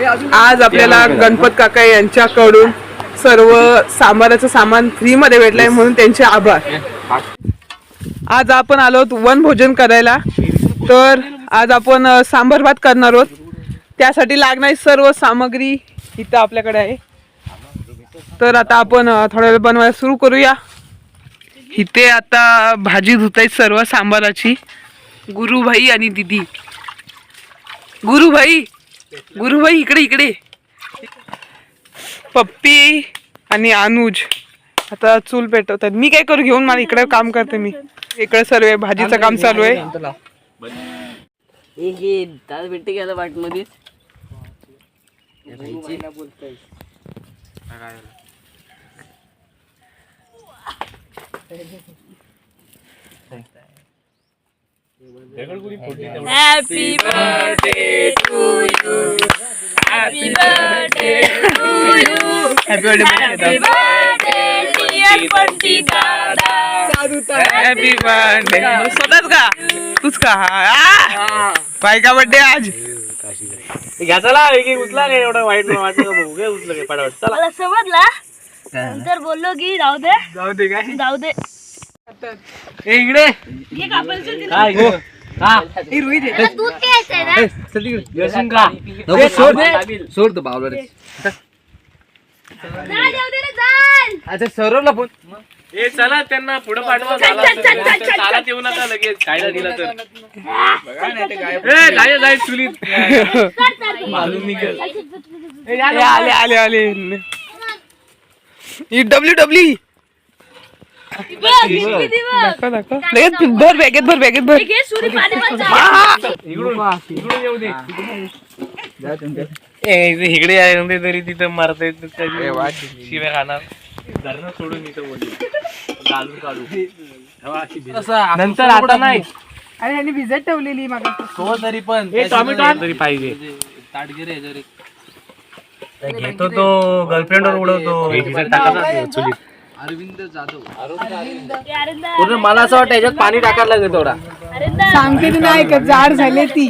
आज आपल्याला गणपत काका यांच्याकडून सर्व सांबाराचं सामान फ्री मध्ये भेटलंय म्हणून त्यांचे आभार. आज आपण आलो आहोत वन भोजन करायला. तर आज आपण सांबार भात करणार आहोत. त्यासाठी लागणारी सर्व सामग्री इथं आपल्याकडे आहे. तर आता आपण थोड्या वेळ बनवायला सुरू करूया. इथे आता भाजी धुतायत सर्व सांबाराची. गुरुभाई आणि दिदी. गुरुभाई! गुरुभाई इकडे इकडे. पप्पी आणि अनुज. आता चूल पेटवतात. मी काय करू? घेऊन मला इकडे काम करते मी. इकडे सर्व भाजीचं काम चालू आहे. एक हे तास भेटते गेला वाटमध्ये happy birthday to you happy birthday to you happy birthday dear Punty दादा हॅपी बर्थडे स्वतःच का? तूच का? आ! बायका बर्थडे आज? घ्या चला. एक उचला काय एवढं वाईट नाही वाटलं का भाऊ काय उचलं काय पटापट. चला. मला समजला. नंतर बोललो की जाऊ दे. जाऊ दे काय? जाऊ दे. ए, इकडे. हे गो? हा. ही रुई दे मला दूध प्यायचंय ना? चल तिकडे. येशील का नको सोड. सोड तो बावला रे जा, जाऊ दे रे. अच्छा सरवला फोन. ए चला त्यांना पुढे पाठवा. चल, चल, चल, चल, चल, चल. चालत येऊ नका लगेच. कायदा दिला तर. ए जाय जाय चुलीत मालूम निघेल. ए, आले आले आले. ही डब्ल्यू डब्ल्यू. दाखव दाखव लगेच भर बॅगेत भर बॅगेत भर. हे. इकडून येऊ दे. ए इकडे आहे तरी तिथं मारता येत शिव्या खाणार. धरणं सोडून इथं बोलली. घालून काढू नंतर आता नाही. आणि यांनी भिजत ठेवलेली मागा. तो तरी पण. टॉमॅटो आण. तरी पाहिजे. ताटगिरे जरी. घेतो तो गर्लफ्रेंड वर उडवतो. टाकायचा चुलीत. अरविंद जाधव. पूर्ण मला असं वाटतं याच्यात पाणी टाकायला लागेल थोडा. सांगते ती नाही का जाड झाले ती.